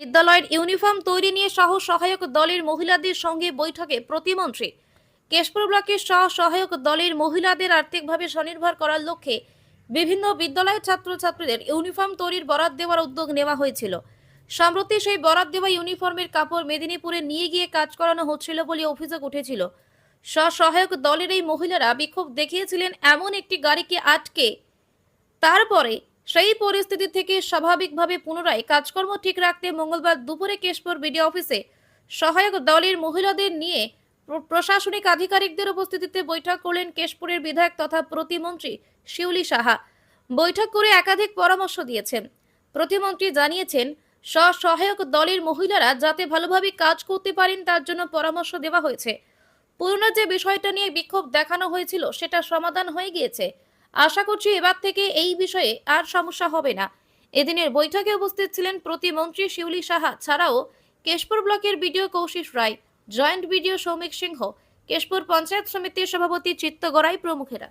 বিদ্যালয়ের ইউনিফর্ম তৈরি নিয়ে সহ সহায়ক দলের মহিলাদের সঙ্গে বৈঠকে প্রতিমন্ত্রী। কেশপুর ব্লকের সহ সহায়ক দলের মহিলাদের আর্থিকভাবে স্বনির্ভর করার লক্ষ্যে বিভিন্ন বিদ্যালয়ের ছাত্রছাত্রীদের ইউনিফর্ম তৈরির বরাদ দেওয়ার উদ্যোগ নেওয়া হয়েছিল। সম্প্রতি সেই বরাদ দেওয়া ইউনিফর্মের কাপড় মেদিনীপুরে নিয়ে গিয়ে কাজ করানো হচ্ছিল বলে অভিযোগ উঠেছিল। স্বসহায়ক দলের এই মহিলারা বিক্ষোভ দেখিয়েছিলেন এমন একটি গাড়িকে আটকে, তারপরে সেই পরিস্থিতি থেকে স্বাভাবিকভাবে পুনরায় কাজকর্ম ঠিক রাখতে মঙ্গলবার দুপুরে কেশপুর বিডি অফিসে সহায়ক দলের মহিলাদের নিয়ে প্রশাসনিক আধিকারিকদের উপস্থিতিতে বৈঠক করলেন কেশপুরের বিধায়ক তথা প্রতিমন্ত্রী শিউলি সাহা। বৈঠক করে একাধিক পরামর্শ দিয়েছেন। প্রতিমন্ত্রী জানিয়েছেন, স্বসহায়ক দলের মহিলারা যাতে ভালোভাবে কাজ করতে পারেন তার জন্য পরামর্শ দেওয়া হয়েছে। পুরনো যে বিষয়টা নিয়ে বিক্ষোভ দেখানো হয়েছিল সেটা সমাধান হয়ে গিয়েছে। আশা করছি এবার থেকে এই বিষয়ে আর সমস্যা হবে না। এদিনের বৈঠকে উপস্থিত ছিলেন প্রতিমন্ত্রী শিউলি সাহা, ছাড়াও কেশপুর ব্লকের BDO Kaushik Roy, joint BDO Soumik Singha, Keshpur panchayat সমিতির সভাপতি চিত্ত গড়াই প্রমুখেরা।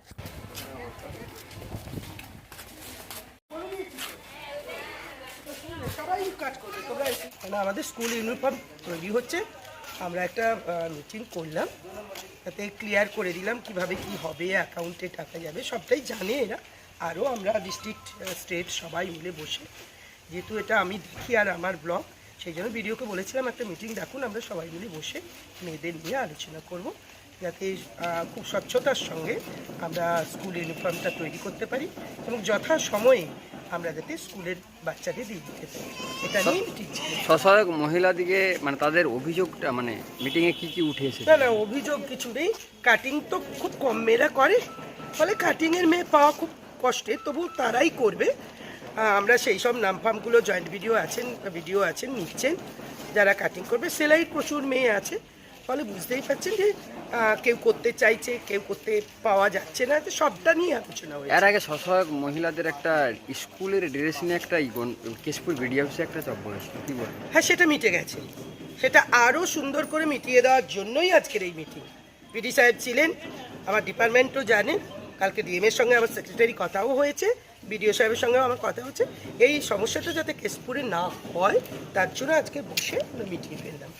আমাদের স্কুল ইউনিফর্ম তৈরি হচ্ছে। আমরা একটা মিটিং করলাম। তাতে ক্লিয়ার করে দিলাম কীভাবে কি হবে অ্যাকাউন্টে টাকা যাবে, সবটাই জানে এরা। আরও আমরা ডিস্ট্রিক্ট স্টেট সবাই মিলে বসে, যেহেতু এটা আমি দেখি আর আমার ব্লগ সেই জন্য ভিডিওকে বলেছিলাম একটা মিটিং ডাকুন আমরা সবাই মিলে বসে মেয়েদের নিয়ে আলোচনা করব, যাতে খুব স্বচ্ছতার সঙ্গে আমরা স্কুল ইউনিফর্মটা তৈরি করতে পারি এবং যথা সময়ে আমরা যাতে স্কুলের বাচ্চাদের দিয়ে দিতে পারি। এটা নিয়ে মিটিং ছিল। মহিলাদিকে মানে তাদের অভিযোগটা মানে মিটিংয়ে কি কি উঠে এসেছে না না অভিযোগ কিছু নেই। কাটিং তো খুব কম মেয়েরা করে। ফলে কাটিংয়ের মেয়ে পাওয়া খুব কষ্টের তবু তারাই করবে। আমরা সেই সব নামফামগুলো জয়েন্ট ভিডিও আছেন ভিডিও আছেন নিচ্ছেন। যারা কাটিং করবে সেলাইয়ের প্রচুর মেয়ে আছে। ফলে বুঝতেই পারছেন যে কেউ করতে চাইছে কেউ করতে পাওয়া যাচ্ছে না তো সবটা নিয়ে আলোচনা হয়েছে। এর আগে স্বসহায়ক মহিলাদের একটা স্কুলের ড্রেস নিয়ে একটা কেশপুর বিডি অফিসে একটা চাপ পড়েছিল কি বলব হ্যাঁ সেটা মিটে গেছে। সেটা আরও সুন্দর করে মিটিয়ে দেওয়ার জন্যই আজকের এই মিটিং। পিডি সাহেব ছিলেন আমার ডিপার্টমেন্টও জানেন কালকে ডিএমের সঙ্গে আমার সেক্রেটারি কথাও হয়েছে বিডিও সাহেবের সঙ্গেও আমার কথা হচ্ছে। এই সমস্যাটা যাতে কেশপুরে না হয় তার জন্য আজকে বসে আমরা মিটিয়ে ফেললাম